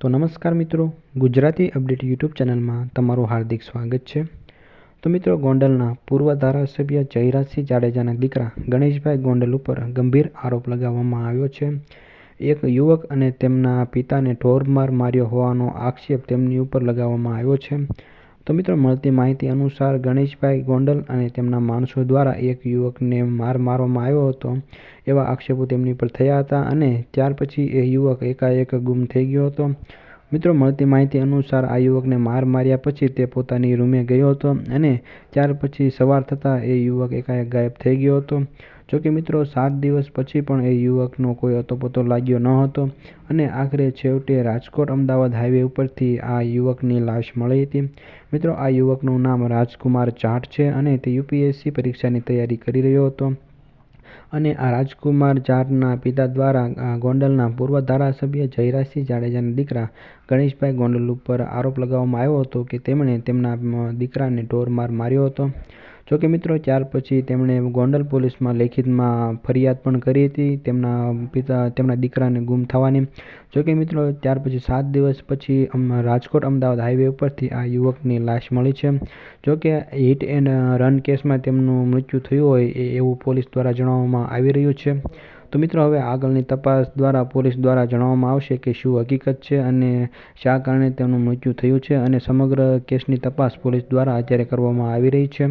તો નમસ્કાર મિત્રો, ગુજરાતી અપડેટ યુટ્યુબ ચેનલમાં તમારું હાર્દિક સ્વાગત છે. તો મિત્રો, ગોંડલના પૂર્વ ધારાસભ્ય જયરાજસિંહ જાડેજાના દીકરા ગણેશભાઈ ગોંડલ ઉપર ગંભીર આરોપ લગાવવામાં આવ્યો છે. એક યુવક અને તેમના પિતાને ઢોરમાર માર્યો હોવાનો આક્ષેપ તેમની ઉપર લગાવવામાં આવ્યો છે. તો મિત્રો, મળતી માહિતી અનુસાર ગણેશભાઈ ગોંડલ અને તેમના માણસો દ્વારા એક યુવકને માર મારવામાં આવ્યો હતો. એવા આક્ષેપો તેમની પર થયા હતા અને ત્યાર પછી એ યુવક એકાએક ગુમ થઈ ગયો હતો. મિત્રો, મળતી માહિતી અનુસાર આ યુવકને માર માર્યા પછી તે પોતાની રૂમે ગયો હતો અને ત્યાર પછી સવાર થતાં એ યુવક એકાએક ગાયબ થઈ ગયો હતો. જોકે મિત્રો, સાત દિવસ પછી પણ એ યુવકનો કોઈ અતોપતો લાગ્યો ન હતો અને આખરે છેવટે રાજકોટ અમદાવાદ હાઈવે ઉપરથી આ યુવકની લાશ મળી હતી. મિત્રો, આ યુવકનું નામ રાજકુમાર જાટ છે અને તે યુપીએસસી પરીક્ષાની તૈયારી કરી રહ્યો હતો અને આ રાજકુમાર જાટના પિતા દ્વારા ગોંડલના પૂર્વ ધારાસભ્ય જયરાજસિંહ જાડેજાના દીકરા ગણેશભાઈ ગોંડલ ઉપર આરોપ લગાવવામાં આવ્યો હતો કે તેમણે તેમના દીકરાને ઢોરમાર માર્યો હતો. જોકે મિત્રો, ત્યાર પછી તેમણે ગોંડલ પોલીસમાં લેખિતમાં ફરિયાદ પણ કરી હતી. તેમના પિતા, તેમના દીકરાને ગુમ થવાની. જોકે મિત્રો, ત્યાર પછી સાત દિવસ પછી રાજકોટ અમદાવાદ હાઈવે ઉપરથી આ યુવકની લાશ મળી છે. જોકે હિટ એન્ડ રન કેસમાં તેમનું મૃત્યુ થયું હોય એ એવું પોલીસ દ્વારા જણાવવામાં આવી રહ્યું છે. તો મિત્રો, હવે આગળની તપાસ દ્વારા પોલીસ દ્વારા જણાવવામાં આવશે કે શું હકીકત છે અને શા કારણે તેમનું મૃત્યુ થયું છે અને સમગ્ર કેસની તપાસ પોલીસ દ્વારા અત્યારે કરવામાં આવી રહી છે.